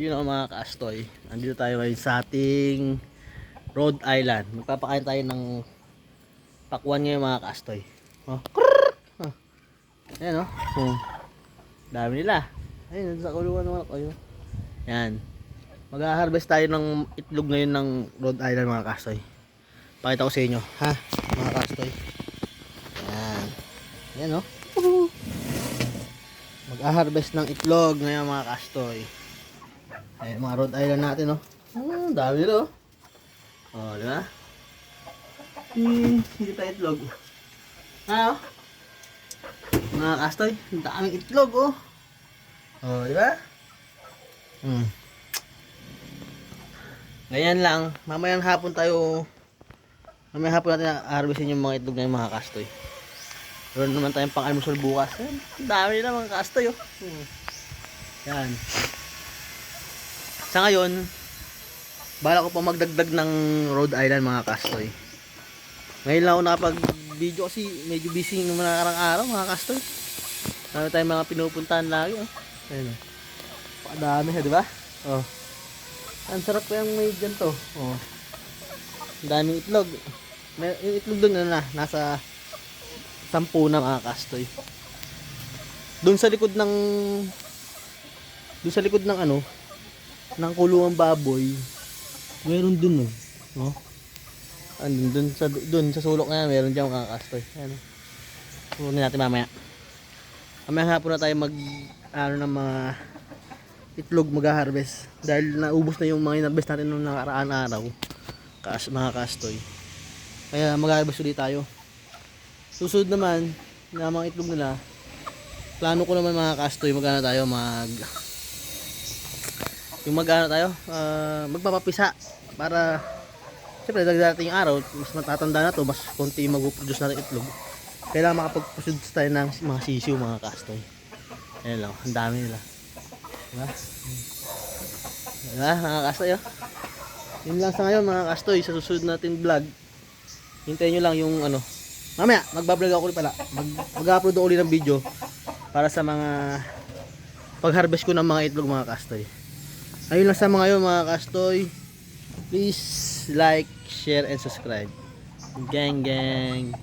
Yun ang mga kaastoy. Nandito tayo ngayon sa ating Rhode Island. Magpapakain tayo ng pakwan ngayon mga kaastoy. Oh. Oh. Ayan oh. oh. Dami nila. Ayun, sa kulungan ng mga kayo. Yan. Mag-harvest tayo ng itlog ngayon ng Rhode Island mga kaastoy. Pakita ko sa inyo. Ha? Mga kaastoy. Yan. Yan oh. Mag-harvest ng itlog ngayon mga kaastoy. Ay, mga Rhode Island natin? Oh, dami nila, oh. Oh, di ba? Hmm, hindi pa itlog. Oh. Mga kastoy, ang daming itlog, oh. Oh, di ba? Hmm. Ganyan lang. Mamayang hapon tayo, mamayang hapon natin harvestin yung mga itlog na yung mga kastoy. Meron naman tayong pang-almusal bukas. Ang dami nila mga kastoy, oh. Hmm. Yan. Sa ngayon, bala ko pa magdagdag ng Rhode Island mga kastoy. Ngayon lang ako nakapag-video kasi medyo busy nung mga nakarang araw mga kastoy. Dami tayong mga pinupuntahan lagi. Oh. Ayun oh. Pakadami siya, di ba? Oh. Ang sarap pa yung may dyan to. Oh. Daming itlog. May, yung itlog doon ano na, nasa sampu na mga kastoy. Doon sa likod ng doon sa likod ng ano, ng kulungang baboy, meron dun oh. No? Andun dun sa dun sa sulok na yan, meron diyan mga kastoy. Ayan. oh. Kunin natin mamaya. Mamaya hapon na tayo mag ano ng mga itlog mag-harvest dahil naubos na yung mga inarvest natin nung nakaraan araw. Kas mga kastoy. Kaya mag-harvest ulit tayo. Susunod naman na mga itlog nila. Plano ko naman mga kastoy magana tayo mag yung magano tayo, ah, magpapapisa para siyempre dagdating yung araw, mas matatanda na to, mas konti yung mag-produce natin itlog. Kailangan makapag-produce tayo ng mga sisiw, mga kastoy. Ayan lang, ang dami nila. Diba? Diba, mga kastoy, oh. Yun lang sa ngayon, mga kastoy, sa susunod natin vlog. Hintayin nyo lang yung ano. Mamaya, magbablog ako ulit pala. Mag, mag-upload ako ulit ng video para sa mga pag-harvest ko ng mga itlog, mga kastoy. Ayun lang sa mga yun mga kastoy. Please like, share, and subscribe. Gang gang.